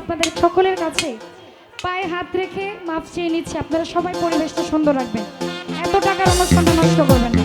আপনাদের সকলের কাছে পায়ে হাত রেখে মাফ চেয়ে নিচ্ছি। আপনারা সবাই পরিবেশটা সুন্দর রাখবেন। এত টাকার অনুষ্ঠানটা নষ্ট করবেন না।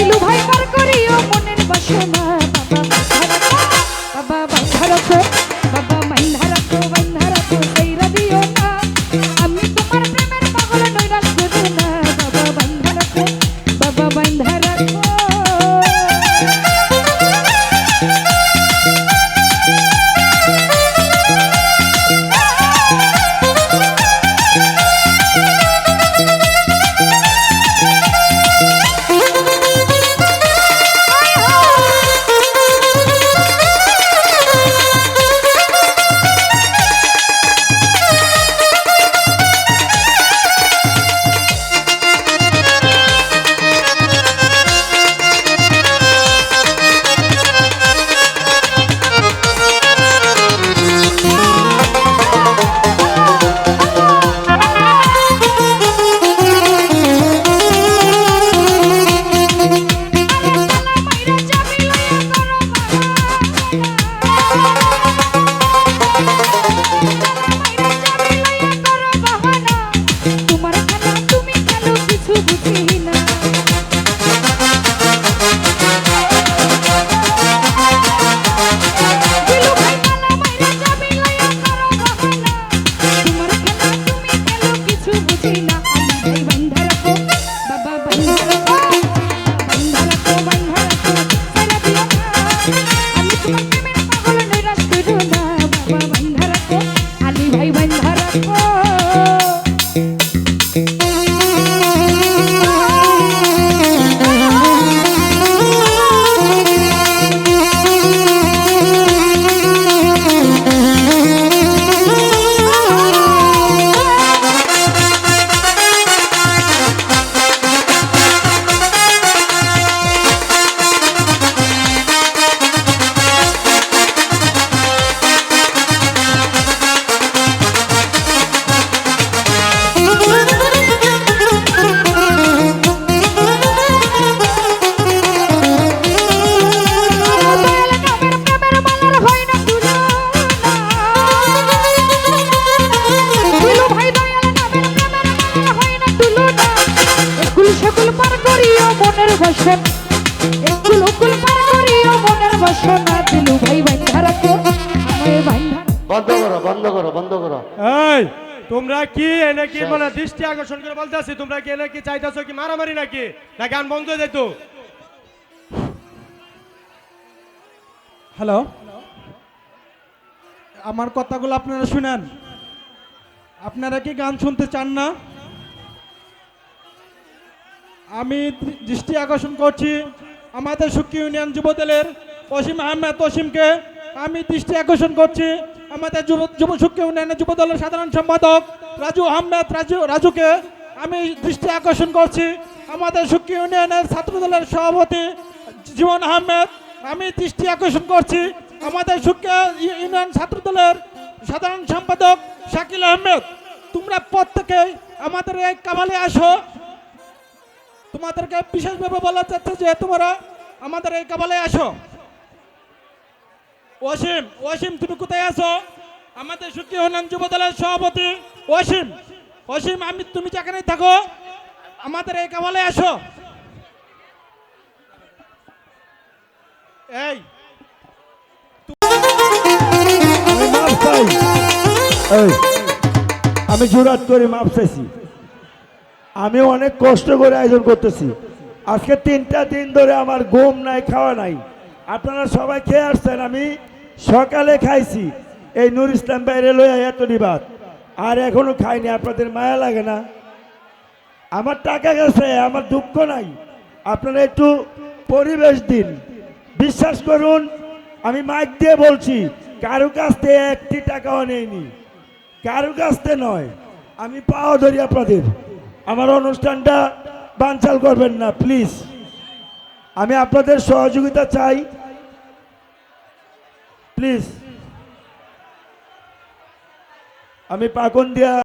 দিলু ভাই কার কিছু বুঝি না। বান্ধা করো বন্ধ করো বন্ধ করো। এই তোমরা কি এনে কি মানে দৃষ্টি আকর্ষণ করে বলতেছি তোমরা কি এনে কি চাইতেছো কি মারামারি নাকি? না গান বন্ধ হয়ে যেত। হ্যালো? আমার কথাগুলো আপনারা শুনেন। আপনারা কি গান শুনতে চান না? আমি দৃষ্টি আকর্ষণ করছি আমাদের সুখী ইউনিয়ন যুবদলের অসীম আহমেদ অসীমকে আমি দৃষ্টি আকর্ষণ করছি আমাদের যুব যুব সুখী ইউনিয়নের যুবদলের সাধারণ সম্পাদক রাজু আহমেদ, রাজু রাজুকে আমি দৃষ্টি আকর্ষণ করছি। আমাদের সুখী ইউনিয়নের ছাত্রদলের সভাপতি জীবন আহমেদ, আমি দৃষ্টি আকর্ষণ করছি। আমাদের সুখী ইউনিয়ন ছাত্রদলের সাধারণ সম্পাদক শাকিল আহমেদ, তোমরা প্রত্যেকেই আমাদের এই কামালে আসো। তোমাদেরকে বিশেষভাবে বলা যাচ্ছে যে তোমরা আমাদের এই কাবালে আসো। ওয়াসিম ওয়াসিম তুমি কোথায় আছো? আমাদের সুখী হনান যুব দলের সভাপতি। ওয়াসিম ওয়াসিম আমি তুমি যেখানেই থাকো। আমাদের এই কাবালে আসো এই, আমি জোরাত করে মাপ চাইছি। আমি অনেক কষ্ট করে আয়োজন করতেছি। আজকে তিনটা দিন ধরে আমার ঘুম নাই খাওয়া নাই। আপনারা সবাই খেয়ে আসছেন আমি সকালে খাইছি। এই নূর ইসলাম বাইরে লইয়া এত নিবাদ। আর এখনও খাইনি, আপনাদের মায়া লাগে না? আমার টাকা গেছে, আমার দুঃখ নাই। আপনারা একটু পরিবেশ দিন। বিশ্বাস করুন, আমি মাইক দিয়ে বলছি, কারও কাছ থেকে একটি টাকাও নেইনি। কারও কাছ থেকে নয়, আমি পাও ধরি আপনাদের। আমার অনুষ্ঠানটা বানচাল করবেন না, প্লিজ। আমি আপনাদের সহযোগিতা চাই। প্লিজ আমি পাগন দিয়া